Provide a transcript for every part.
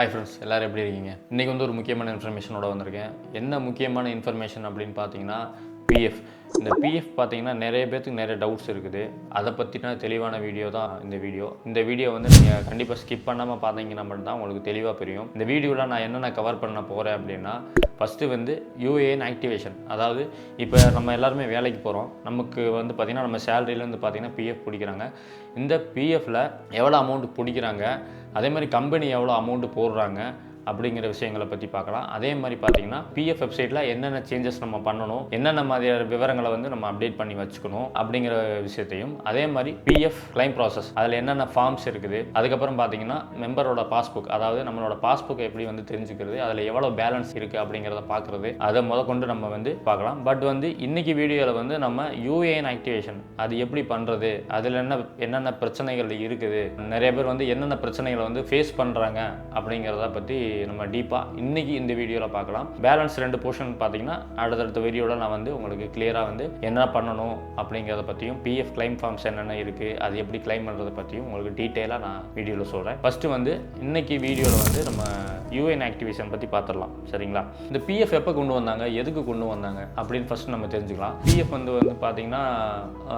Hi friends எல்லோரும் எப்படி இருக்கீங்க? இன்றைக்கி வந்து ஒரு முக்கியமான இன்ஃபர்மேஷனோட வந்திருக்கேன். என்ன முக்கியமான இன்ஃபர்மேஷன் அப்படின்னு பார்த்தீங்கன்னா பிஎஃப் இந்த பிஎஃப் பார்த்தீங்கன்னா நிறைய பேர்த்துக்கு நிறைய டவுட்ஸ் இருக்குது. அதை பற்றின தெளிவான வீடியோ தான் இந்த வீடியோ இந்த வீடியோ வந்து நீங்கள் கண்டிப்பாக ஸ்கிப் பண்ணாமல் பார்த்தீங்கன்னா மட்டும்தான் உங்களுக்கு தெளிவாக புரியும். இந்த வீடியோவில் நான் என்னென்ன கவர் பண்ண போகிறேன் அப்படின்னா ஃபஸ்ட்டு வந்து யூஏஎன் ஆக்டிவேஷன் அதாவது இப்போ நம்ம எல்லாருமே வேலைக்கு போகிறோம் நமக்கு வந்து பார்த்திங்கன்னா நம்ம சேலரியிலேருந்து பார்த்திங்கன்னா பிஎஃப் பிடிக்கிறாங்க. இந்த பிஎஃப்பில் எவ்வளோ அமௌண்ட் பிடிக்கிறாங்க? அதே மாதிரி கம்பெனி எவ்வளோ அமௌண்ட்டு போடுறாங்க? அப்படிங்கிற விஷயங்களை பற்றி பார்க்கலாம். அதே மாதிரி பார்த்தீங்கன்னா பிஎஃப் வெப்சைட்டில் என்னென்ன சேஞ்சஸ் நம்ம பண்ணணும் என்னென்ன மாதிரியான விவரங்களை வந்து நம்ம அப்டேட் பண்ணி வச்சுக்கணும் அப்படிங்கிற விஷயத்தையும் அதே மாதிரி பிஎஃப் கிளைம் ப்ராசஸ் அதில் என்னென்ன ஃபார்ம்ஸ் இருக்குது அதுக்கப்புறம் பார்த்தீங்கன்னா மெம்பரோட பாஸ்புக் அதாவது நம்மளோட பாஸ்புக் எப்படி வந்து தெரிஞ்சுக்கிறது அதில் எவ்வளோ பேலன்ஸ் இருக்குது அப்படிங்கிறத பார்க்குறது அதை முத கொண்டு நம்ம வந்து பார்க்கலாம். பட் வந்து இன்றைக்கி வீடியோவில் வந்து நம்ம யூஏஎன் ஆக்டிவேஷன் அது எப்படி பண்ணுறது அதில் என்ன என்னென்ன பிரச்சனைகள் இருக்குது நிறைய பேர் வந்து என்னென்ன பிரச்சனைகளை வந்து ஃபேஸ் பண்ணுறாங்க அப்படிங்கிறத பற்றி நம்ம டீப்பாக இன்னைக்கு இந்த வீடியோவில் பார்க்கலாம். பேலன்ஸ் ரெண்டு போர்ஷன் பார்த்தீங்கன்னா அடுத்தடுத்த வீடியோவில் நான் வந்து உங்களுக்கு கிளியராக வந்து என்ன பண்ணணும் அப்படிங்கிறத பற்றியும் பிஎஃப் கிளைம் ஃபார்ம்ஸ் என்னென்ன இருக்குது அது எப்படி கிளைம் பண்ணுறதை பற்றியும் உங்களுக்கு டீட்டெயிலாக நான் வீடியோவில் சொல்கிறேன் ஃபஸ்ட்டு வந்து இன்னைக்கு வீடியோவில் வந்து நம்ம யூஎன் ஆக்டிவேஷன் பற்றி பார்த்துடலாம். சரிங்களா? இந்த பிஎஃப் எப்போ கொண்டு வந்தாங்க எதுக்கு கொண்டு வந்தாங்க அப்படின்னு ஃபஸ்ட்டு நம்ம தெரிஞ்சுக்கலாம். பிஎஃப் வந்து வந்து பார்த்தீங்கன்னா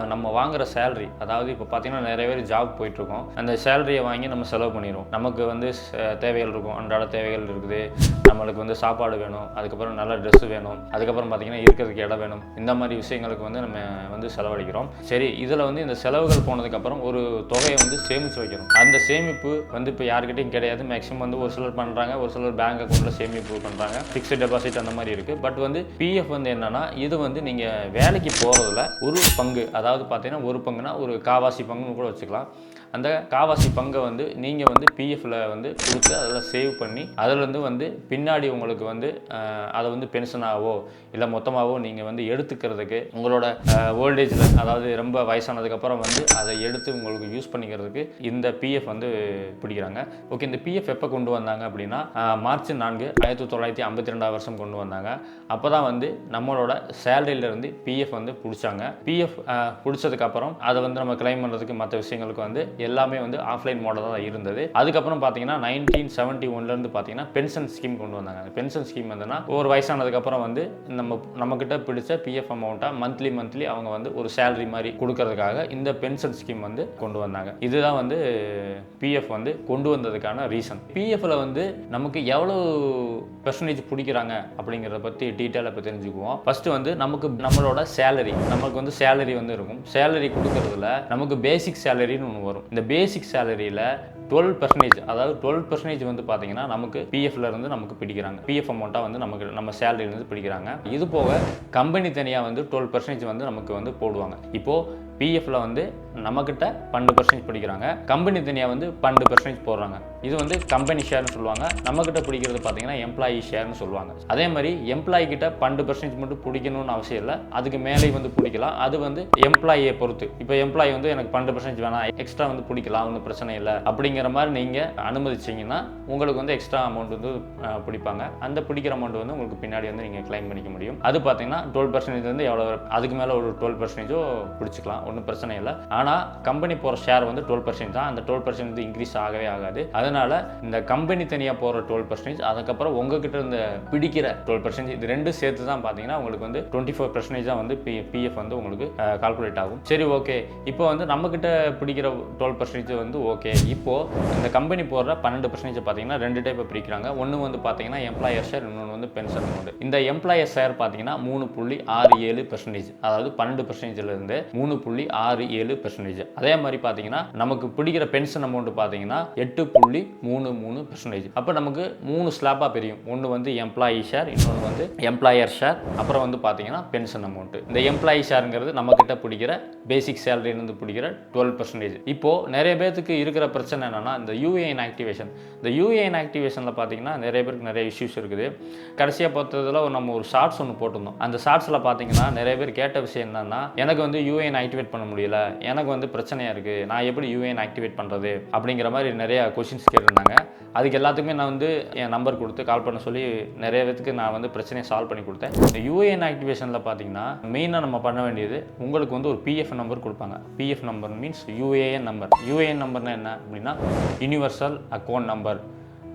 நம்ம வாங்குற சேலரி அதாவது இப்போ பார்த்தீங்கன்னா நிறைய பேர் ஜாப் போயிட்டுருக்கோம் அந்த சேலரியை வாங்கி நம்ம செலவு பண்ணிடுவோம் நமக்கு வந்து ச- தேவைகள் இருக்கும். அன்றாட தேவை தேவைகள் இருக்குது. நம்மளுக்கு வந்து சாப்பாடு வேணும். அதுக்கப்புறம் நல்ல ட்ரெஸ் வேணும். அதுக்கப்புறம் பார்த்தீங்கன்னா இருக்கிறதுக்கு இடம் வேணும். இந்த மாதிரி விஷயங்களுக்கு வந்து நம்ம வந்து செலவழிக்கிறோம். சரி இதில் வந்து இந்த செலவுகள் போனதுக்கப்புறம் ஒரு தொகையை வந்து சேமித்து வைக்கணும். அந்த சேமிப்பு வந்து இப்போ யாருக்கிட்டையும் கிடையாது. மேக்ஸிமம் வந்து ஒரு சிலர் பண்ணுறாங்க ஒரு சிலர் பேங்க் அக்கௌண்ட்டில் சேமிப்பு பண்ணுறாங்க ஃபிக்ஸ்டு டெபாசிட் அந்த மாதிரி இருக்குது பட் வந்து பிஎஃப் வந்து என்னென்னா இது வந்து நீங்கள் வேலைக்கு போகிறதுல ஒரு பங்கு. அதாவது பார்த்தீங்கன்னா ஒரு பங்குனா ஒரு காவாசி பங்குன்னு கூட வச்சுக்கலாம். அந்த காவாசி பங்கை வந்து நீங்கள் வந்து பிஎஃப்பில் வந்து கொடுத்து அதில் சேவ் பண்ணி அதுலேருந்து வந்து பின்னாடி உங்களுக்கு வந்து அதை வந்து பென்ஷனாகவோ இல்லை மொத்தமாகவோ நீங்கள் வந்து எடுத்துக்கிறதுக்கு உங்களோட ஓல்டேஜில் அதாவது ரொம்ப வயசானதுக்கப்புறம் வந்து அதை எடுத்து உங்களுக்கு யூஸ் பண்ணிக்கிறதுக்கு இந்த பிஎஃப் வந்து பிடிக்கிறாங்க. ஓகே இந்த பிஎஃப் எப்போ கொண்டு வந்தாங்க அப்படின்னா மார்ச் நான்கு ஆயிரத்தி தொள்ளாயிரத்தி ஐம்பத்தி ரெண்டாவது வருஷம் கொண்டு வந்தாங்க. அப்போ தான் வந்து நம்மளோட சேலரியிலேருந்து பிஎஃப் வந்து பிடிச்சாங்க. பிஎஃப் பிடிச்சதுக்கப்புறம் அதை வந்து நம்ம கிளைம் பண்ணுறதுக்கு மற்ற விஷயங்களுக்கு வந்து எல்லாமே வந்து ஆஃப்லைன் மாடல் தான் இருந்தது. அதுக்கப்புறம் பார்த்தீங்கன்னா நைன்டீன் செவன்ட்டி ஒன்லேருந்து பார்த்தீங்கன்னா பென்ஷன் ஸ்கீம் கொண்டு வந்தாங்க. அந்த பென்ஷன் ஸ்கீம் வந்துன்னா ஒரு வயசானதுக்கப்புறம் வந்து நம்ம நம்மக்கிட்ட பிடிச்ச பிஎஃப் அமௌண்ட்டாக மந்த்லி மந்த்லி அவங்க வந்து ஒரு சேலரி மாதிரி கொடுக்கறதுக்காக இந்த பென்ஷன் ஸ்கீம் வந்து கொண்டு வந்தாங்க. இதுதான் வந்து பிஎஃப் வந்து கொண்டு வந்ததுக்கான ரீசன் பிஎஃப்ல வந்து நமக்கு எவ்வளோ பெர்சன்டேஜ் பிடிக்கிறாங்க அப்படிங்கிறத பற்றி டீட்டெயிலாக இப்போ தெரிஞ்சுக்குவோம். ஃபஸ்ட்டு வந்து நமக்கு நம்மளோட சேலரி நமக்கு வந்து சேலரி வந்து இருக்கும். சேலரி கொடுக்கறதுல நமக்கு பேசிக் சேலரின்னு ஒன்று வரும். இந்த பேசிக் சேலரியில் டுவெல் பர்சன்டேஜ் அதாவது டுவெல் பர்சன்டேஜ் வந்து பார்த்தீங்கன்னா நமக்கு பிஎஃப்ல இருந்து நமக்கு பிடிக்கிறாங்க. பிஎஃப் அமௌண்ட்டாக வந்து நமக்கு நம்ம சேலரியிலேருந்து பிடிக்கிறாங்க. இது போக கம்பெனி தனியாக வந்து டுவெல் பர்சன்டேஜ் வந்து நமக்கு வந்து போடுவாங்க. இப்போது பிஎஃப்ல வந்து நம்மக்கிட்ட பன்னெண்டு பர்சன்டேஜ் பிடிக்கிறாங்க. கம்பெனி தனியாக வந்து பன்னெண்டு பர்சன்டேஜ் போடுறாங்க. இது வந்து கம்பெனி ஷேர்னு சொல்லுவாங்க. நம்மக்கிட்ட பிடிக்கிறது பார்த்தீங்கன்னா எம்ப்ளாயி ஷேர்னு சொல்லுவாங்க. அதே மாதிரி எம்ப்ளாயி கிட்ட பன்னெண்டு பர்சன்டேஜ் மட்டும் பிடிக்கணும்னு அவசியம் இல்லை. அதுக்கு மேலே வந்து பிடிக்கலாம். அது வந்து எம்ப்ளாயியை பொறுத்து. இப்போ எம்ப்ளாயி வந்து எனக்கு பன்னெண்டு பர்சன்டேஜ் வேணாம் எக்ஸ்ட்ரா வந்து பிடிக்கலாம் ஒன்றும் பிரச்சனை இல்லை. அப்படிங்கிற மாதிரி நீங்கள் அனுமதிச்சிங்கன்னா உங்களுக்கு வந்து எக்ஸ்ட்ரா அமௌண்ட் வந்து பிடிப்பாங்க. அந்த பிடிக்கிற அமௌண்ட் வந்து உங்களுக்கு பின்னாடி வந்து நீங்கள் கிளைம் பண்ணிக்க முடியும். அது பார்த்தீங்கன்னா டுவெல் பர்சன்டேஜ் வந்து எவ்வளோ அதுக்கு மேலே ஒரு டுவெல் பர்சன்டேஜோ பிடிச்சிக்கலாம். ஒன்றும் பிரச்சனை இல்லை. ஆனால் கம்பெனி போகிற ஷேர் வந்து டுவெல் பர்சன்ட் தான். அந்த டுவெல் பர்சன்ட் வந்து இன்க்ரீஸ் ஆகவே ஆகாது. அதனால இந்த கம்பெனி தனியாக போகிற டுவெல் பர்சன்டேஜ் அதுக்கப்புறம் உங்ககிட்ட இருந்த பிடிக்கிற டுவெல் பர்சன்டேஜ் இது ரெண்டும் சேர்த்து தான் பார்த்தீங்கன்னா உங்களுக்கு வந்து டுவெண்ட்டி ஃபோர் பர்சன்டேஜ் தான் வந்து பி பிஎஃப் வந்து உங்களுக்கு கால்குலேட் ஆகும். சரி ஓகே இப்போ வந்து நம்மக்கிட்ட பிடிக்கிற டுவெல் பர்சன்டேஜ் வந்து ஓகே இப்போது இந்த கம்பெனி போடுற பன்னெண்டு பர்சன்டேஜ் பார்த்தீங்கன்னா ரெண்டு டைப்பை பிரிக்கிறாங்க. ஒன்று வந்து பார்த்தீங்கன்னா எம்ப்ளாயர் ஷேர் இன்னொன்று வந்து பென்ஷன் அமௌண்ட் இந்த எம்ப்ளாயர் ஷேர் பார்த்தீங்கன்னா மூணு புள்ளி ஆறு ஏழு பர்சன்டேஜ் அதாவது பன்னெண்டு பர்சன்டேஜில் இருந்து மூணு புள்ளி ஆறு ஏழு பர்சன்டேஜ் அதே மாதிரி பார்த்தீங்கன்னா நமக்கு பிடிக்கிற பென்ஷன் அமௌண்ட் பார்த்தீங்கன்னா எட்டு புள்ளி மூணு மூணு பெர்சன்டேஜ் அப்போ நமக்கு மூணு ஸ்லாப்பாக பிரியும். ஒன்று வந்து எம்ப்ளாயி ஷேர் இன்னொன்று வந்து எம்ப்ளாயர் ஷேர் அப்புறம் வந்து பார்த்தீங்கன்னா பென்ஷன் அமௌண்ட் இந்த எம்ப்ளாயி ஷேருங்கிறது நம்மக்கிட்ட பிடிக்கிற பேசிக் சேலரியிலிருந்து பிடிக்கிற டுவெல் பர்சன்டேஜ் இப்போது நிறைய பேர்த்துக்கு இருக்கிற பிரச்சனை என்னென்னா இந்த யூஏஎன் ஆக்டிவேஷன் இந்த யூஏஎன் ஆக்டிவேஷனில் பார்த்தீங்கன்னா நிறைய பேருக்கு நிறைய இஷ்யூஸ் இருக்குது. கடைசியாக பார்த்ததில் நம்ம ஒரு ஷார்ட்ஸ் ஒன்று போட்டிருந்தோம். அந்த ஷார்ட்ஸில் பார்த்தீங்கன்னா நிறைய பேர் கேட்ட விஷயம் என்னென்னா எனக்கு வந்து யூஏஎன் ஆக்டிவேட் பண்ண முடியல. எனக்கு எனக்கு வந்து பிரச்சனையாக இருக்குது நான் எப்படி யூஏஎன் ஆக்டிவேட் பண்ணுறது அப்படிங்கிற மாதிரி நிறையா கொஷின்ஸ் கேட்டிருந்தாங்க. அதுக்கு எல்லாத்துக்குமே நான் வந்து என் நம்பர் கொடுத்து கால் பண்ண சொல்லி நிறைய பேத்துக்கு நான் வந்து பிரச்சனையை சால்வ் பண்ணி கொடுத்தேன். இந்த யூஏஎன் ஆக்டிவேஷனில் பார்த்தீங்கன்னா மெயினாக நம்ம பண்ண வேண்டியது உங்களுக்கு வந்து ஒரு பிஎஃப் நம்பர் கொடுப்பாங்க. PF number means UAN number UAN நம்பர்னா என்ன அப்படின்னா யூனிவர்சல் அக்கௌண்ட் நம்பர்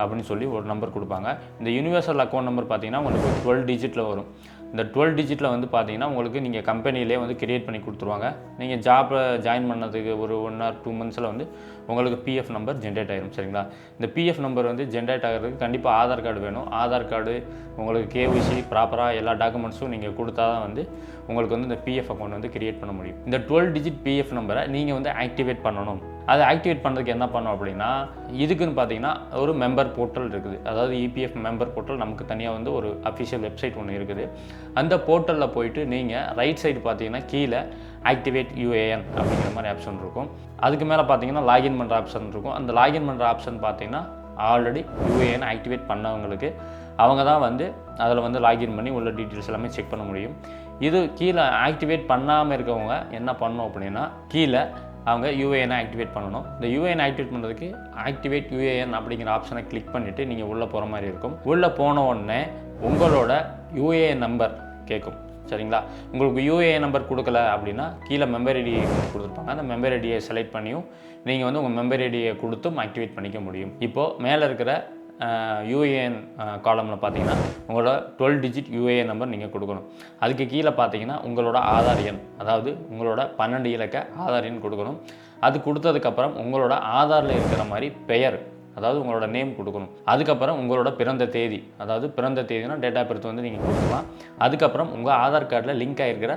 அப்படின்னு சொல்லி ஒரு நம்பர் கொடுப்பாங்க. இந்த யூனிவர்சல் அக்கௌண்ட் நம்பர் பார்த்தீங்கன்னா உங்களுக்கு டுவெல் டிஜிட்டில் வரும். இந்த டுவெல் டிஜிட்டில் வந்து பார்த்தீங்கன்னா உங்களுக்கு நீங்கள் கம்பெனிலே வந்து கிரியேட் பண்ணி கொடுத்துருவாங்க. நீங்கள் ஜாப்பில் ஜாயின் பண்ணதுக்கு ஒரு ஒன் ஆர் டூ மந்த்ஸில் வந்து உங்களுக்கு பிஎஃப் நம்பர் ஜென்ரேட் ஆகிடும் சரிங்களா? இந்த பிஎஃப் நம்பர் வந்து ஜென்ரேட் ஆகிறதுக்கு கண்டிப்பாக ஆதார் கார்டு வேணும். ஆதார் கார்டு உங்களுக்கு கேவிசி ப்ராப்பராக எல்லா டாக்குமெண்ட்ஸும் நீங்கள் கொடுத்தா தான் வந்து உங்களுக்கு வந்து இந்த பிஎஃப் அக்கௌண்ட் வந்து கிரியேட் பண்ண முடியும். இந்த டுவெல் டிஜிட் பிஎஃப் நம்பரை நீங்கள் வந்து ஆக்டிவேட் பண்ணணும். அதை ஆக்டிவேட் பண்ணுறதுக்கு என்ன பண்ணோம் அப்படின்னா இதுக்குன்னு பார்த்தீங்கன்னா ஒரு மெம்பர் போர்ட்டல் இருக்குது. அதாவது இபிஎஃப் மெம்பர் போர்ட்டல் நமக்கு தனியாக வந்து ஒரு அஃபிஷியல் வெப்சைட் ஒன்று இருக்குது. அந்த போர்ட்டலில் போயிட்டு நீங்கள் ரைட் சைடு பார்த்தீங்கன்னா கீழே ஆக்டிவேட் யூஏஎன் அப்படிங்கிற மாதிரி ஆப்ஷன் இருக்கும். அதுக்கு மேலே பார்த்தீங்கன்னா லாகின் பண்ணுற ஆப்ஷன் இருக்கும். அந்த லாகின் பண்ணுற ஆப்ஷன் பார்த்தீங்கன்னா ஆல்ரெடி யூஏஎன் ஆக்டிவேட் பண்ணவங்களுக்கு அவங்க தான் வந்து அதில் வந்து லாகின் பண்ணி உள்ள டீட்டெயில்ஸ் எல்லாமே செக் பண்ண முடியும். இது கீழே ஆக்டிவேட் பண்ணாமல் இருக்கவங்க என்ன பண்ணணும் அப்படின்னா கீழே அவங்க யூஏஎனை ஆக்டிவேட் பண்ணணும். இந்த யூஏஎன் ஆக்டிவேட் பண்ணுறதுக்கு ஆக்டிவேட் யூஏஎன் அப்படிங்கிற ஆப்ஷனை கிளிக் பண்ணிவிட்டு நீங்கள் உள்ளே போகிற மாதிரி இருக்கும். உள்ளே போன உடனே உங்களோட யூஏஎன் நம்பர் கேட்கும் சரிங்களா? உங்களுக்கு யூஏஎன் நம்பர் கொடுக்கல அப்படின்னா கீழே மெம்பர் ஐடி கொடுத்துருப்பாங்க. அந்த மெம்பர் ஐடியை செலக்ட் பண்ணியும் நீங்கள் வந்து உங்கள் மெம்பர் ஐடியை கொடுத்தும் ஆக்டிவேட் பண்ணிக்க முடியும். இப்போது மேலே இருக்கிற யூஏஎன் காலமில் பார்த்தீங்கன்னா உங்களோட டுவெல் டிஜிட் யூஏஎன் நம்பர் நீங்கள் கொடுக்கணும். அதுக்கு கீழே பார்த்தீங்கன்னா உங்களோட ஆதார் எண் அதாவது உங்களோட பன்னெண்டு இலக்க ஆதார் எண் கொடுக்கணும். அது கொடுத்ததுக்கப்புறம் உங்களோட ஆதாரில் இருக்கிற மாதிரி பெயர் அதாவது உங்களோட நேம் கொடுக்கணும். அதுக்கப்புறம் உங்களோட பிறந்த தேதி. அதாவது பிறந்த தேதினா டேட் ஆஃப் பர்த் வந்து நீங்கள் கொடுக்கலாம். அதுக்கப்புறம் உங்கள் ஆதார் கார்டில் லிங்க் ஆகிருக்கிற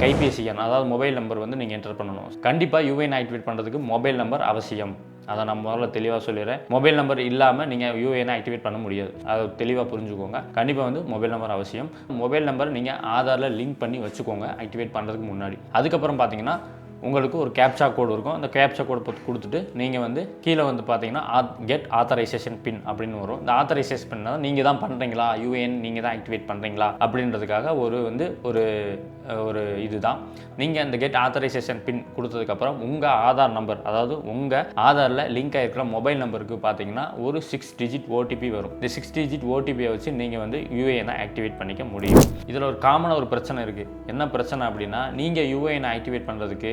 கைபேசி எண் அதாவது மொபைல் நம்பர் வந்து நீங்கள் என்டர் பண்ணணும். கண்டிப்பாக யூஏஎன் ஆக்டிவேட் பண்ணுறதுக்கு மொபைல் நம்பர் அவசியம். அதை நான் முதல்ல தெளிவாக சொல்லிடுறேன். மொபைல் நம்பர் இல்லாமல் நீங்கள் யூஏஎன் ஆக்டிவேட் பண்ண முடியாது. அதை தெளிவாக புரிஞ்சுக்கோங்க. கண்டிப்பாக வந்து மொபைல் நம்பர் அவசியம். மொபைல் நம்பர் நீங்கள் ஆதாரில் லிங்க் பண்ணி வச்சுக்கோங்க. ஆக்டிவேட் பண்ணுறதுக்கு முன்னாடி. அதுக்கப்புறம் பார்த்தீங்கன்னா உங்களுக்கு ஒரு கேப்சா கோடு இருக்கும். அந்த கேப்சா கோடு கொடுத்துட்டு நீங்கள் வந்து கீழே வந்து பார்த்தீங்கன்னா கெட் ஆத்தரைசேஷன் பின் அப்படின்னு வரும். இந்த ஆத்தரைசேஷன் பின் நீங்கள் தான் பண்ணுறீங்களா யூஏஎன் நீங்கள் தான் ஆக்டிவேட் பண்ணுறீங்களா அப்படின்றதுக்காக ஒரு வந்து ஒரு ஒரு இதுதான். நீங்கள் அந்த கெட் ஆத்தரைசேஷன் பின் கொடுத்ததுக்கப்புறம் உங்கள் ஆதார் நம்பர் அதாவது உங்கள் ஆதாரில் லிங்க் ஆகிருக்கிற மொபைல் நம்பருக்கு பார்த்தீங்கன்னா ஒரு சிக்ஸ் டிஜிட் ஓடிபி வரும். இந்த சிக்ஸ் டிஜிட் ஓடிபியை வச்சு நீங்கள் வந்து யூஏஎனை ஆக்டிவேட் பண்ணிக்க முடியும். இதில் ஒரு காமனாக ஒரு பிரச்சனை இருக்குது என்ன பிரச்சனை அப்படின்னா நீங்கள் யூஏஎனை ஆக்டிவேட் பண்ணுறதுக்கு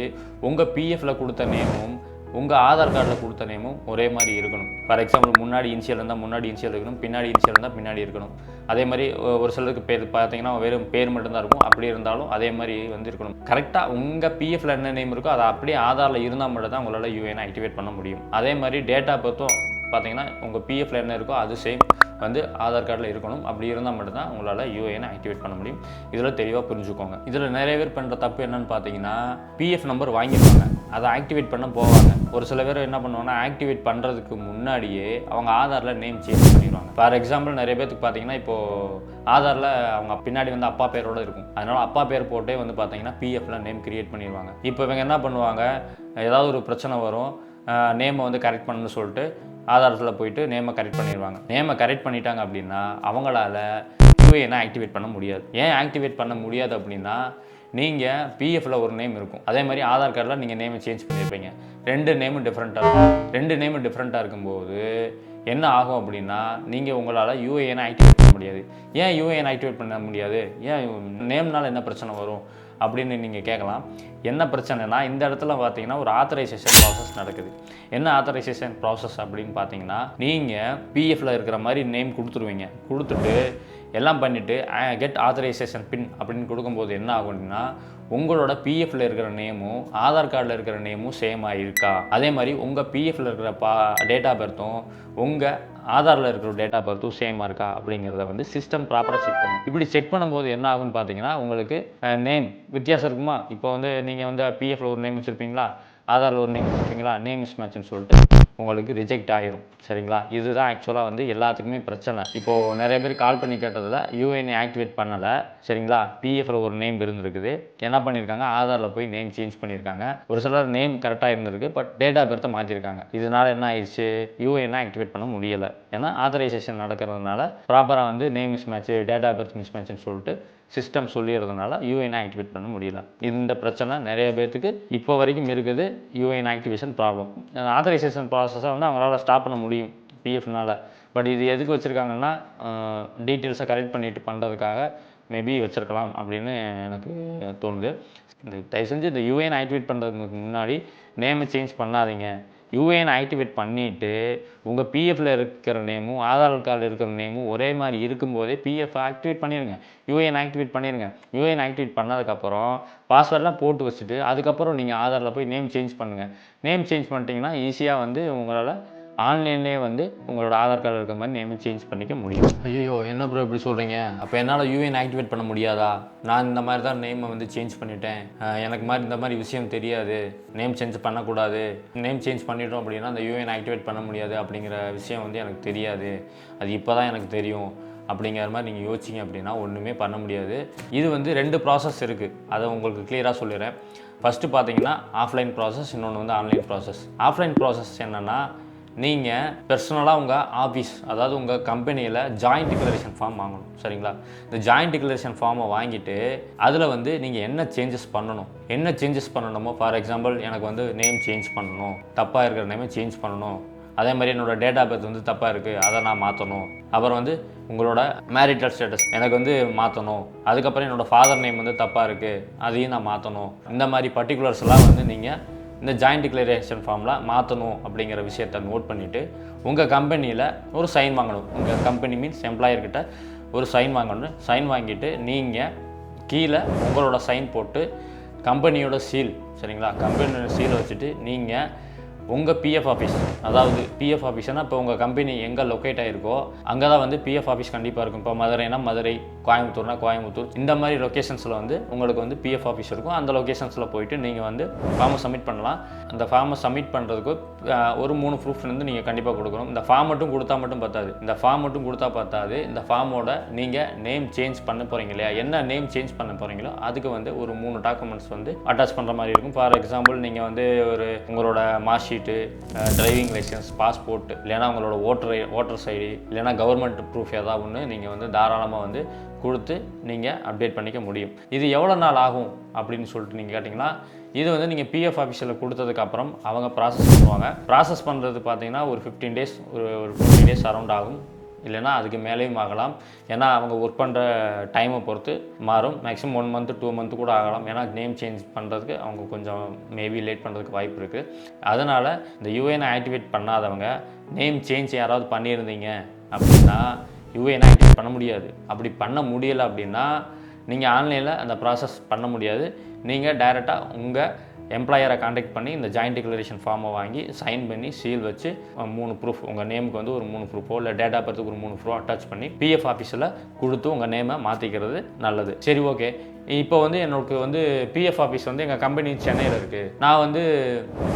உங்கள் பிஎஃப்ல கொடுத்த நேமும் உங்கள் ஆதார் கார்டில் கொடுத்த நேமும் ஒரே மாதிரி இருக்கணும். ஃபார் எக்ஸாம்பிள் முன்னாடி இன்சியல் இருந்தால் முன்னாடி இன்சியல் இருக்கணும் பின்னாடி இன்சியல் இருந்தால் பின்னாடி இருக்கணும். அதே மாதிரி ஒரு சிலருக்கு பேர் பார்த்தீங்கன்னா வெறும் பேர் மட்டும்தான் இருக்கும். அப்படி இருந்தாலும் அதே மாதிரி வந்து இருக்கணும் கரெக்டாக உங்கள் பிஎஃப்ல என்ன நேம் இருக்கோ அதை அப்படியே ஆதாரில் இருந்தால் மட்டும் தான் உங்களால் யூஎன் ஆக்டிவேட் பண்ண முடியும். அதே மாதிரி டேட்டா பொறுத்தும் பார்த்தீங்கன்னா உங்கள் பிஎஃப்ல என்ன இருக்கோ அது சேம் வந்து ஆதார் கார்டில் இருக்கணும். அப்படி இருந்தால் மட்டும்தான் உங்களால் யூஏனை ஆக்டிவேட் பண்ண முடியும். இதில் தெளிவாக புரிஞ்சுக்கோங்க. இதில் நிறைய பேர் பண்ணுற தப்பு என்னன்னு பார்த்தீங்கன்னா பிஎஃப் நம்பர் வாங்கிடுவாங்க அதை ஆக்டிவேட் பண்ண போவாங்க. ஒரு சில பேர் என்ன பண்ணுவாங்கன்னா ஆக்டிவேட் பண்ணுறதுக்கு முன்னாடியே அவங்க ஆதாரில் நேம் சேஞ்ச் பண்ணிடுவாங்க. ஃபார் எக்ஸாம்பிள் நிறைய பேருக்கு பார்த்தீங்கன்னா இப்போது ஆதாரில் அவங்க பின்னாடி வந்து அப்பா பேரோடு இருக்கும். அதனால் அப்பா பேர் போட்டே வந்து பார்த்தீங்கன்னா பிஎஃப்ல நேம் கிரியேட் பண்ணிடுவாங்க. இப்போ இவங்க என்ன பண்ணுவாங்க? ஏதாவது ஒரு பிரச்சனை வரும். நேமை வந்து கரெக்ட் பண்ணணும்னு சொல்லிட்டு ஆதாரத்தில் போயிட்டு நேமை கரெக்ட் பண்ணிடுவாங்க நேமை கரெக்ட் பண்ணிட்டாங்க அப்படின்னா அவங்களால யூஏஎனை ஆக்டிவேட் பண்ண முடியாது. ஏன் ஆக்டிவேட் பண்ண முடியாது அப்படின்னா நீங்கள் பிஎஃப்பில் ஒரு நேம் இருக்கும். அதே மாதிரி ஆதார் கார்டில் நீங்கள் நேமை சேஞ்ச் பண்ணியிருப்பீங்க ரெண்டு நேமும் டிஃப்ரெண்ட்டாக இருக்கும். ரெண்டு நேமும் டிஃப்ரெண்ட்டாக இருக்கும்போது என்ன ஆகும் அப்படின்னா நீங்கள் உங்களால் யூஏஎனை ஆக்டிவேட் பண்ண முடியாது. ஏன் யூஏஎன் ஆக்டிவேட் பண்ண முடியாது? ஏன் நேம்னால என்ன பிரச்சனை வரும்? அப்படின்னு நீங்கள் கேட்கலாம். என்ன பிரச்சனைனா இந்த இடத்துல பார்த்தீங்கன்னா ஒரு ஆத்தரைசேஷன் ப்ராசஸ் நடக்குது. என்ன ஆத்தரைசேஷன் ப்ராசஸ் அப்படின்னு பார்த்தீங்கன்னா நீங்கள் பிஎஃப்ல இருக்கிற மாதிரி நேம் கொடுத்துருவீங்க. கொடுத்துட்டு எல்லாம் பண்ணிவிட்டு கெட் ஆத்தரைசேஷன் பின் அப்படின்னு கொடுக்கும்போது என்ன ஆகும் அப்படின்னா உங்களோட பிஎஃப்ல இருக்கிற நேமும் ஆதார் கார்டில் இருக்கிற நேமும் சேமாக இருக்கா? அதே மாதிரி உங்கள் பிஎஃப்ல இருக்கிற பா டேட்டா பர்த்தும் உங்கள் ஆதாரில் இருக்கிற டேட்டா பர்த்தும் சேமாக இருக்கா அப்படிங்கிறத வந்து சிஸ்டம் ப்ராப்பராக செக் பண்ணும் இப்படி செக் பண்ணும்போது என்ன ஆகும்னு பார்த்தீங்கன்னா உங்களுக்கு நேம் வித்தியாசம் இருக்குமா? இப்போ வந்து நீங்கள் வந்து பிஎஃப்ல ஒரு நேம் வச்சுருப்பீங்களா? ஆதாரில் ஒரு நேம் வச்சுருப்பீங்களா நேம் மிஸ் மேட்ச்னு சொல்லிட்டு. உங்களுக்கு ரிஜெக்ட் ஆயிரும். சரிங்களா? இதுதான் ஆக்சுவலாக வந்து எல்லாத்துக்குமே பிரச்சனை. இப்போது நிறைய பேர் கால் பண்ணி கேட்டதில் யூஏனை ஆக்டிவேட் பண்ணலை. சரிங்களா? பிஎஃப்ல ஒரு நேம் இருந்திருக்குது. என்ன பண்ணியிருக்காங்க ஆதாரில் போய் நேம் சேஞ்ச் பண்ணியிருக்காங்க ஒரு சிலர் நேம் கரெக்டாக இருந்திருக்கு பட் டேட்டா பெர்த்தை மாற்றிருக்காங்க இதனால என்ன ஆயிடுச்சு? யூஏனை ஆக்டிவேட் பண்ண முடியலை. ஏன்னா ஆதரைசேஷன் நடக்கிறதுனால ப்ராப்பராக வந்து name mismatch data birth miss மேட்ச்னு சொல்லிட்டு சிஸ்டம் சொல்லிடுறதுனால யூஎன் ஆக்டிவேட் பண்ண முடியல. இந்த பிரச்சனை நிறைய பேர்த்துக்கு இப்போ வரைக்கும் இருக்குது. UAN activation problem authorization problem ப்ராசஸை வந்து அவங்களால ஸ்டாப் பண்ண முடியும் பிஎஃப்னால் பட் இது எதுக்கு வச்சுருக்காங்கன்னா டீட்டெயில்ஸை கரெக்ட் பண்ணிட்டு பண்ணுறதுக்காக மேபி வச்சுருக்கலாம் அப்படின்னு எனக்கு தோணுது. இந்த தயவு செஞ்சு இந்த யூஏன் ஆக்டிவேட் பண்ணுறதுக்கு முன்னாடி நேமை சேஞ்ச் பண்ணாதீங்க. யூஏஎன் ஆக்டிவேட் பண்ணிவிட்டு உங்கள் பிஎஃப்பில் இருக்கிற நேமும் ஆதார் கார்டில் இருக்கிற நேமும் ஒரே மாதிரி இருக்கும்போதே பிஎஃப் ஆக்டிவேட் பண்ணிடுங்க யூஏஎன் ஆக்டிவேட் பண்ணிடுங்க யூஏஎன் ஆக்டிவேட் பண்ணதுக்கப்புறம் பாஸ்வேர்டெலாம் போட்டு வச்சுட்டு அதுக்கப்புறம் நீங்கள் ஆதாரில் போய் நேம் சேஞ்ச் பண்ணுங்கள் நேம் சேஞ்ச் பண்ணிட்டீங்கன்னா ஈஸியாக வந்து உங்களால் ஆன்லைன்லேயே வந்து உங்களோட ஆதார் கார்டு இருக்கிற மாதிரி நேம் சேஞ்ச் பண்ணிக்க முடியும். ஐயோ என்ன ப்ரோ இப்படி சொல்கிறீங்க அப்போ என்னால் யூஏஎன் ஆக்டிவேட் பண்ண முடியாதா? நான் இந்த மாதிரி தான் நேமை வந்து சேஞ்ச் பண்ணிட்டேன். எனக்கு மாதிரி இந்த மாதிரி விஷயம் தெரியாது. நேம் சேஞ்ச் பண்ணக்கூடாது. நேம் சேஞ்ச் பண்ணிட்டோம் அப்படின்னா அந்த யூஏஎன் ஆக்டிவேட் பண்ண முடியாது அப்படிங்கிற விஷயம் வந்து எனக்கு தெரியாது. அது இப்போ தான் எனக்கு தெரியும். அப்படிங்கிற மாதிரி நீங்கள் யோசிச்சிங்க அப்படின்னா ஒன்றுமே பண்ண முடியாது. இது வந்து ரெண்டு ப்ராசஸ் இருக்குது அதை உங்களுக்கு கிளியராக சொல்லிடுறேன். ஃபஸ்ட்டு பார்த்தீங்கன்னா ஆஃப்லைன் ப்ராசஸ் இன்னொன்று வந்து ஆன்லைன் ப்ராசஸ் ஆஃப்லைன் ப்ராசஸ் என்னென்னா நீங்கள் பர்சனலாக உங்கள் ஆஃபீஸ் அதாவது உங்கள் கம்பெனியில் ஜாயிண்ட் டிக்ளரேஷன் ஃபார்ம் வாங்கணும் சரிங்களா? இந்த ஜாயிண்ட் டிக்ளரேஷன் ஃபார்மை வாங்கிட்டு அதில் வந்து நீங்கள் என்ன சேஞ்சஸ் பண்ணணும்? என்ன சேஞ்சஸ் பண்ணணுமோ ஃபார் எக்ஸாம்பிள் எனக்கு வந்து நேம் சேஞ்ச் பண்ணணும் தப்பாக இருக்கிற நேமே சேஞ்ச் பண்ணணும். அதே மாதிரி என்னோட டேட் ஆஃப் பர்த் வந்து தப்பாக இருக்குது அதை நான் மாற்றணும் அப்புறம் வந்து உங்களோட மேரிட்டல் ஸ்டேட்டஸ் எனக்கு வந்து மாற்றணும் அதுக்கப்புறம் என்னோடய ஃபாதர் நேம் வந்து தப்பாக இருக்குது அதையும் நான் மாற்றணும் இந்த மாதிரி பர்டிகுலர்ஸ்லாம் வந்து நீங்கள் இந்த ஜாயிண்ட் டிக்ளரேஷன் ஃபார்மில் மாற்றணும் அப்படிங்கிற விஷயத்த நோட் பண்ணிவிட்டு உங்கள் கம்பெனியில் ஒரு சைன் வாங்கணும். உங்கள் கம்பெனி மீன்ஸ் எம்ப்ளாயர்கிட்ட ஒரு சைன் வாங்கணும் சைன் வாங்கிட்டு நீங்கள் கீழே உங்களோட சைன் போட்டு கம்பெனியோட சீல் சரிங்களா? கம்பெனியோட சீலை வச்சுட்டு நீங்கள் உங்கள் பிஎஃப் ஆஃபீஸ் அதாவது பிஎஃப் ஆஃபீஸ்னால் இப்போ உங்கள் கம்பெனி எங்கே லொக்கேட் ஆகிருக்கோ அங்கே தான் வந்து பிஎஃப் ஆஃபீஸ் கண்டிப்பாக இருக்கும். இப்போ மதுரைனா மதுரை கோயம்புத்தூர்னா கோயம்புத்தூர். இந்த மாதிரி லொக்கேஷன்ஸில் வந்து உங்களுக்கு வந்து பிஎஃப் ஆஃபீஸ் இருக்கும். அந்த லொக்கேஷன்ஸில் போயிட்டு நீங்கள் வந்து ஃபார்மை சப்மிட் பண்ணலாம். அந்த ஃபார்மை சப்மிட் பண்ணுறதுக்கு ஒரு மூணு ப்ரூஃப் வந்து நீங்கள் கண்டிப்பாக கொடுக்கணும். இந்த ஃபார்ம் மட்டும் கொடுத்தா மட்டும் பத்தாது. இந்த ஃபார்ம் மட்டும் கொடுத்தா பத்தாது. இந்த ஃபார்மோட நீங்கள் நேம் சேஞ்ச் பண்ண போகிறீங்க இல்லையா? என்ன நேம் சேஞ்ச் பண்ண போகிறீங்களோ அதுக்கு வந்து ஒரு மூணு டாக்குமெண்ட்ஸ் வந்து அட்டாச் பண்ணுற மாதிரி இருக்கும். ஃபார் எக்ஸாம்பிள் நீங்கள் வந்து ஒரு உங்களோட mark sheet driving licence passport இல்லைனா உங்களோட ஓட்டர் ஓட்டர்ஸ் ஐடி இல்லைனா கவர்மெண்ட் ப்ரூஃப் ஏதாவது ஒன்று நீங்கள் வந்து தாராளமாக வந்து கொடுத்து நீங்கள் அப்டேட் பண்ணிக்க முடியும். இது எவ்வளோ நாள் ஆகும் அப்படின்னு சொல்லிட்டு நீங்கள் கேட்டிங்கன்னா இது வந்து நீங்கள் பிஎஃப் ஆஃபீஸில் கொடுத்ததுக்கப்புறம் அவங்க ப்ராசஸ் பண்ணுவாங்க. ப்ராசஸ் பண்ணுறது பார்த்தீங்கன்னா ஒரு ஃபிஃப்டீன் டேஸ் ஒரு ஒரு ஃபிஃப்டீன் டேஸ் அரௌண்ட் ஆகும். இல்லைன்னா அதுக்கு மேலேயும் ஆகலாம். ஏன்னா அவங்க ஒர்க் பண்ணுற டைமை பொறுத்து மாறும். Maximum one month two month கூட ஆகலாம். ஏன்னா நேம் சேஞ்ச் பண்ணுறதுக்கு அவங்க கொஞ்சம் மேபி லேட் பண்ணுறதுக்கு வாய்ப்பு இருக்குது அதனால் இந்த யூஏனை ஆக்டிவேட் பண்ணாதவங்க நேம் சேஞ்ச் யாராவது பண்ணியிருந்தீங்க அப்படின்னா யூஏனா ஆக்டிவேட் பண்ண முடியாது. அப்படி பண்ண முடியலை அப்படின்னா நீங்கள் ஆன்லைனில் அந்த ப்ராசஸ் பண்ண முடியாது. நீங்கள் டைரெக்டாக உங்கள் எம்ப்ளாயரை காண்டாக்ட் பண்ணி இந்த ஜாயிண்ட் டிக்ளரேஷன் ஃபார்மை வாங்கி சைன் பண்ணி சீல் வச்சு மூணு ப்ரூஃப் உங்கள் நேமுக்கு வந்து ஒரு மூணு ப்ரூஃபோ இல்லை டேட்டா பர்த்துக்கு ஒரு மூணு ப்ரூஃப் அட்டாச் பண்ணி பிஎஃப் ஆஃபீஸில் கொடுத்து உங்கள் நேமை மாற்றிக்கிறது நல்லது. சரி ஓகே இப்போ வந்து எனக்கு வந்து பிஎஃப் ஆஃபீஸ் வந்து எங்கள் கம்பெனி சென்னையில் இருக்குது நான் வந்து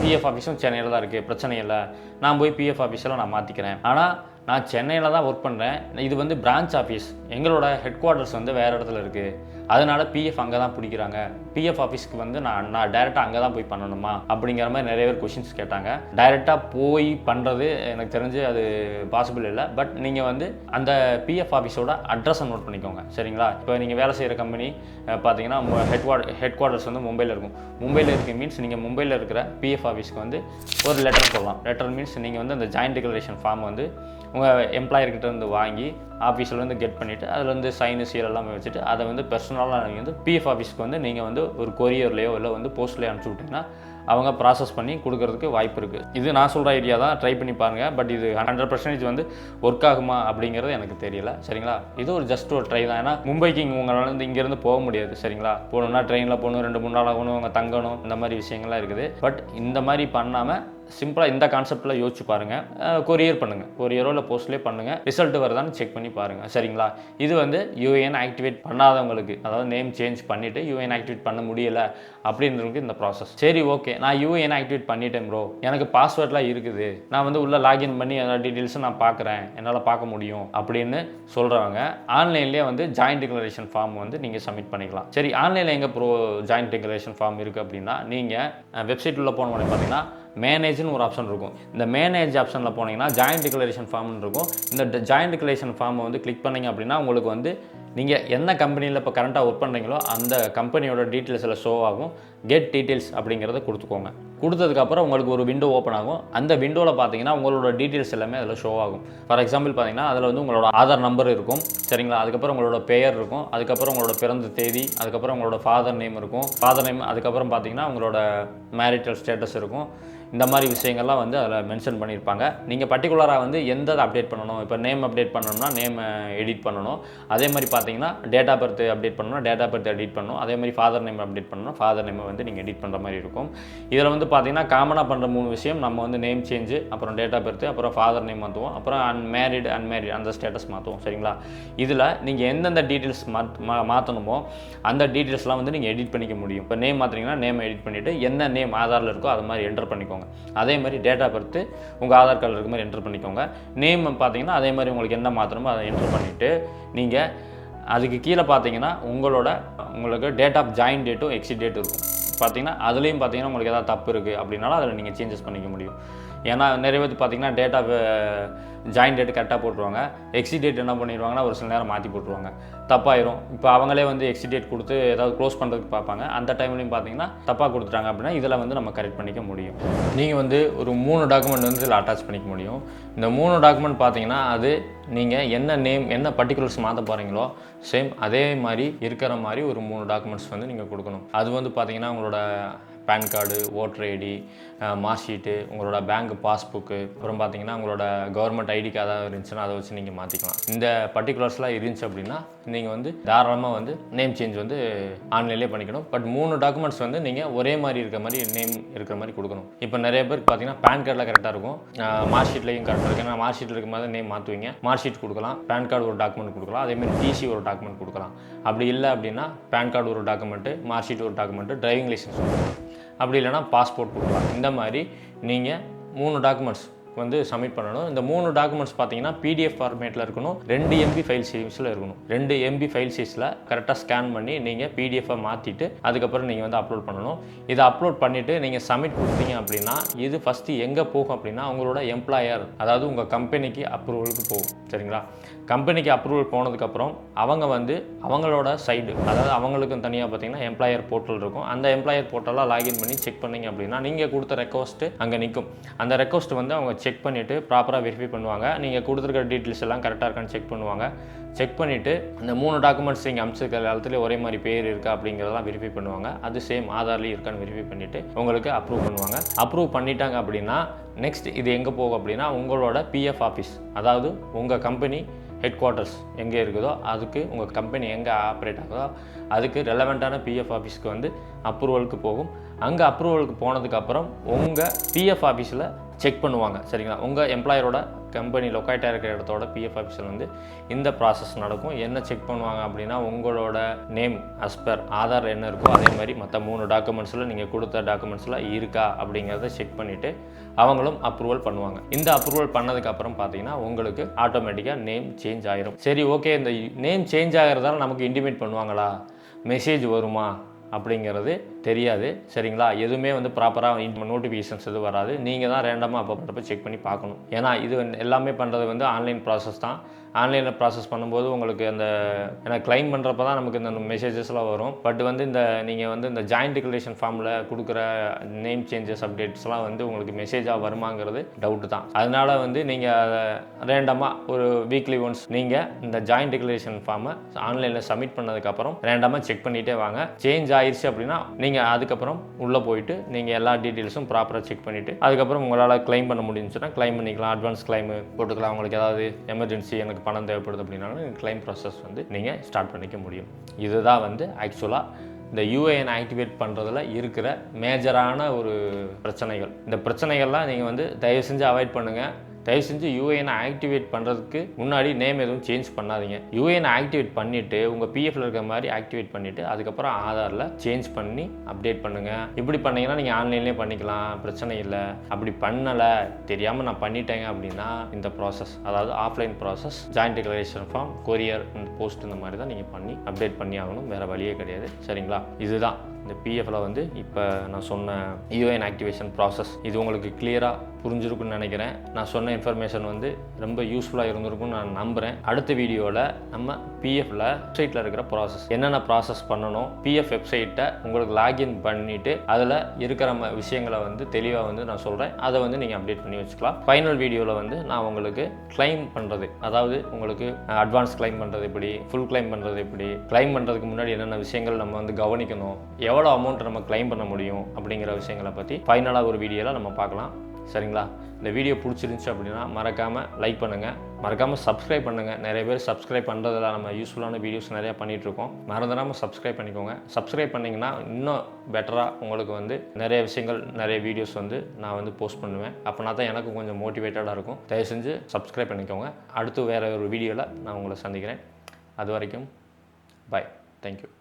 பிஎஃப் ஆஃபீஸும் சென்னையில் தான் இருக்குது பிரச்சனை இல்லை. நான் போய் பிஎஃப் ஆஃபீஸில் நான் மாற்றிக்கிறேன் ஆனால் நான் சென்னையில் தான் ஒர்க் பண்ணுறேன் இது வந்து பிரான்ச் ஆஃபீஸ் எங்களோட ஹெட் குவார்ட்டர்ஸ் வந்து வேறு இடத்துல இருக்குது அதனால பிஎஃப் அங்கே தான் பிடிக்கிறாங்க. பிஎஃப் ஆஃபீஸ்க்கு வந்து நான் நான் டைரெக்டாக அங்கே தான் போய் பண்ணணுமா? அப்படிங்கிற மாதிரி நிறைய பேர் கொஷின்ஸ் கேட்டாங்க. டைரெக்டாக போய் பண்ணுறது எனக்கு தெரிஞ்சு அது பாசிபிள் இல்லை. பட் நீங்கள் வந்து அந்த பிஎஃப் ஆஃபீஸோட அட்ரஸை நோட் பண்ணிக்கோங்க. சரிங்களா? இப்போ நீங்கள் வேலை செய்கிற கம்பெனி பார்த்தீங்கன்னா ஹெட் ஹெட் குவார்ட்டர்ஸ் வந்து மும்பையில் இருக்கும். மும்பையில் இருக்க மீன்ஸ் நீங்கள் மும்பையில் இருக்கிற பிஎஃப் ஆஃபீஸ்க்கு வந்து ஒரு லெட்டர் போடலாம். லெட்டர் மீன்ஸ் நீங்கள் வந்து அந்த ஜாயிண்ட் டிக்ளரேஷன் ஃபார்ம் வந்து உங்கள் எம்ப்ளாயர்கிட்ட இருந்து வாங்கி ஆஃபீஸில் வந்து கெட் பண்ணிவிட்டு அதில் வந்து சைனு சீல் எல்லாமே வச்சுட்டு அதை வந்து பர்சனலாக நீங்கள் வந்து பிஎஃப் ஆஃபீஸ்க்கு வந்து நீங்கள் வந்து ஒரு கொரியர்லேயோ இல்லை வந்து போஸ்ட்லேயோ அனுப்பிச்சி விட்டிங்கன்னா அவங்க ப்ராசஸ் பண்ணி கொடுக்கறதுக்கு வாய்ப்பு இருக்குது இது நான் சொல்கிற ஐடியா தான். ட்ரை பண்ணி பாருங்கள் பட் இது ஹண்ட்ரட் பர்சன்டேஜ் வந்து ஒர்க் ஆகுமா அப்படிங்கிறது எனக்கு தெரியல. சரிங்களா? இது ஒரு ஜஸ்ட் ஒரு ட்ரை தான். ஏன்னா மும்பைக்கு இங்கே உங்களால் வந்து இங்கேருந்து போக முடியாது. சரிங்களா? போகணுன்னா ட்ரெயினில் போகணும். ரெண்டு மூணு நாள் ஆகணும். அவங்க தங்கணும். இந்த மாதிரி விஷயங்கள்லாம் இருக்குது. பட் இந்த மாதிரி பண்ணாமல் சிம்பிளாக இந்த கான்செப்டில் யோசிச்சு பாருங்கள் கொரியர் பண்ணுங்கள் கொரியரோ இல்லை போஸ்ட்லேயே பண்ணுங்கள் ரிசல்ட் வருதான்னு செக் பண்ணி பாருங்கள் சரிங்களா? இது வந்து யூஏஎன் ஆக்டிவேட் பண்ணாதவங்களுக்கு அதாவது நேம் சேஞ்ச் பண்ணிவிட்டு யூஏஎன் ஆக்டிவேட் பண்ண முடியல அப்படின்றவங்களுக்கு இந்த ப்ராசஸ் சரி ஓகே நான் யூஏஎன் ஆக்டிவேட் பண்ணிட்டேன் ப்ரோ எனக்கு பாஸ்வேர்ட்லாம் இருக்குது. நான் வந்து உள்ளே லாகின் பண்ணி அந்த டீட்டெயில்ஸும் நான் பார்க்குறேன் என்னால் பார்க்க முடியும் அப்படின்னு சொல்கிறவங்க ஆன்லைன்லேயே வந்து ஜாயிண்ட் டிக்ளரேஷன் ஃபார்ம் வந்து நீங்கள் சப்மிட் பண்ணிக்கலாம். சரி ஆன்லைனில் எங்கே ப்ரோ ஜாயிண்ட் டிக்ளரேஷன் ஃபார்ம் இருக்குது அப்படின்னா நீங்கள் வெப்சைட் உள்ளே போன உடனே பார்த்தீங்கன்னா மேனேஜ்னு ஒரு ஆப்ஷன் இருக்கும். இந்த மேனேஜ் ஆப்ஷனில் போனீங்கன்னா ஜாயிண்ட் டிக்ளரேஷன் ஃபார்ம்னு இருக்கும். இந்த ஜாயிண்ட் டிக்ளரேஷன் ஃபார்மை வந்து கிளிக் பண்ணிங்க அப்படின்னா உங்களுக்கு வந்து நீங்கள் என்ன கம்பெனியில் இப்போ கரண்ட்டாக ஒர்க் பண்ணுறீங்களோ அந்த கம்பெனியோட டீட்டெயில்ஸ் எல்லாம் ஷோ ஆகும். கெட் டீட்டெயில்ஸ் அப்படிங்கிறத கொடுத்துக்கோங்க. கொடுத்ததுக்கப்புறம் உங்களுக்கு ஒரு விண்டோ ஓப்பன் ஆகும். அந்த விண்டோவில் பார்த்தீங்கன்னா உங்களோட டீட்டெயில்ஸ் எல்லாமே அதில் ஷோ ஆகும். ஃபார் எக்ஸாம்பிள் பார்த்தீங்கன்னா அதில் வந்து உங்களோட ஆதார் நம்பர் இருக்கும். சரிங்களா? அதுக்கப்புறம் உங்களோட பெயர் இருக்கும். அதுக்கப்புறம் உங்களோட பிறந்த தேதி அதுக்கப்புறம் உங்களோட ஃபாதர் நேம் இருக்கும். ஃபாதர் நேம் அதுக்கப்புறம் பார்த்தீங்கன்னா உங்களோட மேரிட்டல் ஸ்டேட்டஸ் இருக்கும். இந்த மாதிரி விஷயங்கள்லாம் வந்து அதில் மென்ஷன் பண்ணியிருப்பாங்க. நீங்கள் பர்டிகுலராக வந்து எந்த அப்டேட் பண்ணணும்? இப்போ நேம் அப்டேட் பண்ணணும்னா நேம் எடிட் பண்ணணும். அதே மாதிரி பார்த்தீங்கன்னா டேட் ஆஃப் பர்த் அப்டேட் பண்ணணும் டேட் ஆஃப் பர்த் எடிட் பண்ணணும். அதே மாதிரி ஃபாதர் நேம் அப்டேட் பண்ணணும் ஃபாதர் நேமை வந்து நீங்கள் எடிட் பண்ணுற மாதிரி இருக்கும். இதில் வந்து பார்த்தீங்கன்னா காமனாக பண்ணுற மூணு விஷயம் நம்ம வந்து நேம் சேஞ்சு அப்புறம் டேட் ஆஃப் பர்த் அப்புறம் ஃபாதர் நேம் மாற்றுவோம் அப்புறம் அன்மேரிட் அன்மேரிட் அந்த ஸ்டேட்டஸ் மாற்றுவோம் சரிங்களா? இதில் நீங்கள் எந்தெந்த டீட்டெயில்ஸ் மா மாற்றணுமோ அந்த டீட்டெயில்ஸ்லாம் வந்து நீங்கள் எடிட் பண்ணிக்க முடியும். இப்போ நேம் மாற்றிங்கன்னா நேம் எடிட் பண்ணிவிட்டு என்ன நேம் ஆதாரில் இருக்கோ அது மாதிரி என்டர் பண்ணிக்கோங்க. அதே மாதிரி டேட் ஆஃப் உங்கள் ஆதார் கார்டில் இருக்க மாதிரி என்டர் பண்ணிக்கோங்க. நேம் பார்த்தீங்கன்னா அதே மாதிரி உங்களுக்கு என்ன மாற்றணுமோ அதை என்டர் பண்ணிவிட்டு நீங்கள் அதுக்கு கீழே பார்த்தீங்கன்னா உங்களோட உங்களுக்கு டேட் ஆஃப் ஜாயின் டேட்டும் எக்ஸிட் டேட் இருக்கும். பார்த்தீங்கன்னா அதுலேயும் பார்த்தீங்கன்னா உங்களுக்கு ஏதாவது தப்பு இருக்குது அப்படின்னாலும் அதில் நீங்கள் சேஞ்சஸ் பண்ணிக்க முடியும். ஏன்னா நிறைய பேர் பார்த்தீங்கன்னா டேட் ஆஃப் ஜாயின் டேட் கரெக்டாக போட்டுருவாங்க. எக்ஸிட் டேட் என்ன பண்ணிடுவாங்கன்னா ஒரு சில நேரம் மாற்றி போட்டுருவாங்க. தப்பாயிரும். இப்போ அவங்களே வந்து எக்ஸிடேட் கொடுத்து ஏதாவது க்ளோஸ் பண்ணுறதுக்கு பார்ப்பாங்க. அந்த டைம்லையும் பார்த்தீங்கன்னா தப்பாக கொடுத்துட்டாங்க அப்படின்னா இதில் வந்து நம்ம கரெக்ட் பண்ணிக்க முடியும். நீங்கள் வந்து ஒரு மூணு டாக்குமெண்ட் வந்து இதில் அட்டாச் பண்ணிக்க முடியும். இந்த மூணு டாக்குமெண்ட் பார்த்தீங்கன்னா அது நீங்கள் என்ன நேம் என்ன பர்டிகுலர்ஸ் மாற்ற போகிறீங்களோ சேம் அதே மாதிரி இருக்கிற மாதிரி ஒரு மூணு டாக்குமெண்ட்ஸ் வந்து நீங்கள் கொடுக்கணும். அது வந்து பார்த்தீங்கன்னா உங்களோட PAN card voter ID mark sheet உங்களோட பேங்க் பாஸ்புக்கு அப்புறம் பார்த்தீங்கன்னா உங்களோட கவர்மெண்ட் ஐடி கார்டு ஏதாவது இருந்துச்சுன்னா அதை வச்சு நீங்கள் மாற்றிக்கலாம் இந்த பர்டிகுலர்ஸ்லாம் இருந்துச்சு அப்படின்னா நீங்கள் வந்து தாராளமாக வந்து நேம் சேஞ்ச் வந்து ஆன்லைன்லேயே பண்ணிக்கணும். பட் மூணு டாக்குமெண்ட்ஸ் வந்து நீங்கள் ஒரே மாதிரி இருக்கிற மாதிரி நேம் இருக்கிற மாதிரி கொடுக்கணும். இப்போ நிறைய பேருக்கு பார்த்தீங்கன்னா பேன் கார்டில் கரெக்டாக இருக்கும். மார்க் ஷீட்லையும் கரெக்டாக இருக்கும். ஏன்னா மார்க் ஷீட்டில் இருக்கும் போது நேம் மாற்றுவீங்க மார்க் ஷீட் கொடுக்கலாம். பேன் கார்டு ஒரு டாக்குமெண்ட் கொடுக்கலாம். அதேமாதிரி டிசி ஒரு டாக்குமெண்ட் கொடுக்கலாம். அப்படி இல்லை அப்படின்னா பேன் கார்டு ஒரு டாக்குமெண்ட்டு மார்க் ஷீட் ஒரு டாக்குமெண்ட்டு டிரைவிங் லைசன்ஸ் கொடுக்கலாம் அப்படி இல்லைனா பாஸ்போர்ட் கொடுக்கலாம். இந்த மாதிரி நீங்கள் மூணு டாக்குமெண்ட்ஸ் வந்து சப்மிட் பண்ணணும். இந்த மூணு டாக்குமெண்ட்ஸ் பார்த்தீங்கன்னா பிடிஎஃப் ஃபார்மேட்டில் இருக்கணும். ரெண்டு எம்பி ஃபைல் சைஸில் இருக்கணும். ரெண்டு எம்பி ஃபைல் சைஸில் கரெக்டாக ஸ்கேன் பண்ணி நீங்கள் பிடிஎஃபை மாற்றிட்டு அதுக்கப்புறம் நீங்கள் வந்து அப்லோட் பண்ணணும். இதை அப்லோட் பண்ணிவிட்டு நீங்கள் சப்மிட் கொடுத்தீங்க அப்படின்னா இது ஃபஸ்ட்டு எங்கே போகும் அப்படின்னா உங்களோட எம்ப்ளாயர் அதாவது உங்கள் கம்பெனிக்கு அப்ரூவலுக்கு போகும். சரிங்களா? கம்பெனிக்கு அப்ரூவல் போனதுக்கப்புறம் அவங்க வந்து அவங்களோட சைடு அதாவது அவங்களுக்கும் தனியாக பார்த்தீங்கன்னா எம்ப்ளாயர் போர்ட்டல் இருக்கும். அந்த எம்ப்ளாயர் போர்ட்டலாக லாகின் பண்ணி செக் பண்ணீங்க அப்படின்னா நீங்கள் கொடுத்த ரெக்வஸ்ட்டு அங்கே நிற்கும் அந்த ரெக்வஸ்ட் வந்து அவங்க செக் பண்ணிவிட்டு ப்ராப்பராக வெரிஃபை பண்ணுவாங்க. நீங்கள் கொடுத்துருக்க டீட்டெயில்ஸ் எல்லாம் கரெக்டாக இருக்கான்னு செக் பண்ணுவாங்க. செக் பண்ணிவிட்டு இந்த மூணு டாக்குமெண்ட்ஸ் நீங்கள் அமைச்சிருக்கிற எல்லாத்துலேயும் ஒரே மாதிரி பேர் இருக்கா அப்படிங்கிறதெல்லாம் வெரிஃபை பண்ணுவாங்க. அது சேம் ஆதார்லேயும் இருக்கான்னு வெரிஃபை பண்ணிவிட்டு உங்களுக்கு அப்ரூவ் பண்ணுவாங்க. அப்ரூவ் பண்ணிட்டாங்க அப்படின்னா நெக்ஸ்ட் இது எங்கே போகும் அப்படின்னா உங்களோட பிஎஃப் ஆஃபீஸ் அதாவது உங்கள் கம்பெனி ஹெட் குவார்ட்டர்ஸ் எங்கே இருக்குதோ அதுக்கு உங்கள் கம்பெனி எங்கே ஆப்ரேட் ஆகுதோ அதுக்கு ரெலவெண்ட்டான பிஎஃப் ஆஃபீஸ்க்கு வந்து அப்ரூவலுக்கு போகும். அங்கே அப்ரூவலுக்கு போனதுக்கப்புறம் உங்கள் பிஎஃப் ஆஃபீஸில் செக் பண்ணுவாங்க சரிங்களா? உங்கள் எம்ப்ளாயரோட கம்பெனி லொக்கேட்டாக இருக்கிற இடத்தோட பிஎஃப் ஆஃபீஸில் வந்து இந்த ப்ராசஸ் நடக்கும். என்ன செக் பண்ணுவாங்க அப்படின்னா உங்களோட நேம் அஸ்பர் ஆதார் என்ன இருக்கோ அதே மாதிரி மற்ற மூணு டாக்குமெண்ட்ஸில் நீங்கள் கொடுத்த டாக்குமெண்ட்ஸில் இருக்கா அப்படிங்கிறத செக் பண்ணிவிட்டு அவங்களும் அப்ரூவல் பண்ணுவாங்க. இந்த அப்ரூவல் பண்ணதுக்கப்புறம் பார்த்தீங்கன்னா உங்களுக்கு ஆட்டோமேட்டிக்காக நேம் சேஞ்ச் ஆயிரும். சரி ஓகே இந்த நேம் சேஞ்ச் ஆகிறதால நமக்கு இன்டிமேட் பண்ணுவாங்களா? மெசேஜ் வருமா? அப்படிங்கிறது தெரியாது. சரிங்களா? எதுவுமே வந்து ப்ராப்பராக நோட்டிஃபிகேஷன்ஸ் எதுவும் வராது. நீங்கள் தான் ரேண்டமாக அப்போ செக் பண்ணி பார்க்கணும். ஏன்னா இது வந்து எல்லாமே பண்ணுறது வந்து ஆன்லைன் ப்ராசஸ் தான். ஆன்லைனில் ப்ராசஸ் பண்ணும்போது உங்களுக்கு அந்த ஏன்னா க்ளைம் பண்ணுறப்ப தான் நமக்கு இந்த மெசேஜஸ்லாம் வரும். பட் வந்து இந்த நீங்கள் வந்து இந்த ஜாயிண்ட் டிக்ளரேஷன் ஃபார்மில் கொடுக்குற நேம் சேஞ்சஸ் அப்டேட்ஸ்லாம் வந்து உங்களுக்கு மெசேஜாக வருமாங்கிறது டவுட்டு தான். அதனால் வந்து நீங்கள் ரேண்டமாக ஒரு வீக்லி ஒன்ஸ் நீங்கள் இந்த ஜாயிண்ட் டிக்ளரேஷன் ஃபார்மை ஆன்லைனில் சப்மிட் பண்ணதுக்கப்புறம் ரேண்டமாக செக் பண்ணிகிட்டே வாங்க. சேஞ்ச் ஆயிடுச்சு அப்படின்னா நீங்கள் அதுக்கப்புறம் உள்ளே போயிட்டு நீங்கள் எல்லா டீட்டெயில்ஸும் ப்ராப்பராக செக் பண்ணிவிட்டு அதுக்கப்புறம் உங்களால் க்ளைம் பண்ண முடிஞ்சுன்னா க்ளைம் பண்ணிக்கலாம். அட்வான்ஸ் கிளைம் போட்டுக்கலாம். உங்களுக்கு ஏதாவது எமர்ஜென்சி எனக்கு பணம் தேவைப்படுது அப்படின்னாலும் க்ளைம் ப்ராசஸ் வந்து நீங்கள் ஸ்டார்ட் பண்ணிக்க முடியும். இதுதான் வந்து ஆக்சுவலாக இந்த யூஏஎன் ஆக்டிவேட் பண்ணுறதுல இருக்கிற மேஜரான ஒரு பிரச்சனைகள். இந்த பிரச்சனைகள்லாம் நீங்கள் வந்து தயவு செஞ்சு அவாய்ட் பண்ணுங்கள் தயவு செஞ்சு யூஏஎனை ஆக்டிவேட் பண்ணுறதுக்கு முன்னாடி நேம் எதுவும் சேஞ்ச் பண்ணாதீங்க. யூஏஎன் ஆக்டிவேட் பண்ணிவிட்டு உங்கள் பிஎஃப்ல இருக்கிற மாதிரி ஆக்டிவேட் பண்ணிவிட்டு அதுக்கப்புறம் ஆதாரில் சேஞ்ச் பண்ணி அப்டேட் பண்ணுங்கள் இப்படி பண்ணீங்கன்னா நீங்கள் ஆன்லைன்லேயே பண்ணிக்கலாம் பிரச்சனை இல்லை. அப்படி பண்ணலை தெரியாமல் நான் பண்ணிட்டேங்க அப்படின்னா இந்த ப்ராசஸ் அதாவது offline process joint declaration form courier இந்த போஸ்ட் இந்த மாதிரி தான் நீங்கள் பண்ணி அப்டேட் பண்ணி ஆகணும். வேறு வழியே கிடையாது. சரிங்களா? இதுதான். இந்த பிஎஃப்ல வந்து இப்போ நான் சொன்ன யூஏஎன் ஆக்டிவேஷன் ப்ராசஸ் இது உங்களுக்கு கிளியராக புரிஞ்சிருக்குன்னு நினைக்கிறேன். நான் சொன்ன இன்ஃபர்மேஷன் வந்து ரொம்ப யூஸ்ஃபுல்லாக இருந்திருக்கும்னு நான் நம்புகிறேன் அடுத்த வீடியோவில் நம்ம பிஎஃப்பில் வெப்சைட்டில் இருக்கிற ப்ராசஸ் என்னென்ன ப்ராசஸ் பண்ணணும் பிஎஃப் வெப்சைட்டை உங்களுக்கு லாகின் பண்ணிவிட்டு அதில் இருக்கிற ம- விஷயங்களை வந்து தெளிவாக வந்து நான் சொல்கிறேன் அதை வந்து நீங்கள் அப்டேட் பண்ணி வச்சுக்கலாம். ஃபைனல் வீடியோவில் வந்து நான் உங்களுக்கு கிளைம் பண்ணுறது அதாவது உங்களுக்கு அட்வான்ஸ் கிளைம் பண்ணுறது எப்படி ஃபுல் கிளைம் பண்ணுறது எப்படி கிளைம் பண்ணுறதுக்கு முன்னாடி என்னென்ன விஷயங்கள் நம்ம வந்து கவனிக்கணும் எவ்வளோ அமௌண்ட் நம்ம கிளைம் பண்ண முடியும் அப்படிங்கிற விஷயங்களை பற்றி ஃபைனலாக ஒரு வீடியோவில் நம்ம பார்க்கலாம். சரிங்களா? இந்த வீடியோ பிடிச்சிருந்துச்சு அப்படின்னா மறக்காமல் லைக் பண்ணுங்கள் மறக்காமல் சப்ஸ்கிரைப் பண்ணுங்கள் நிறைய பேர் சப்ஸ்கிரைப் பண்ணுறதுல நம்ம யூஸ்ஃபுல்லான வீடியோஸ் நிறையா பண்ணிகிட்ருக்கோம் மறந்துடாமல் சப்ஸ்கிரைப் பண்ணிக்கோங்க. சப்ஸ்கிரைப் பண்ணிங்கன்னா இன்னும் பெட்டராக உங்களுக்கு வந்து நிறைய விஷயங்கள் நிறைய வீடியோஸ் வந்து நான் வந்து போஸ்ட் பண்ணுவேன். அப்போனா தான் எனக்கு கொஞ்சம் மோட்டிவேட்டடாக இருக்கும். தயவு செஞ்சு சப்ஸ்கிரைப் பண்ணிக்கோங்க. அடுத்து வேறு ஒரு வீடியோவில் நான் உங்களை சந்திக்கிறேன். அது வரைக்கும் பாய் தேங்க்யூ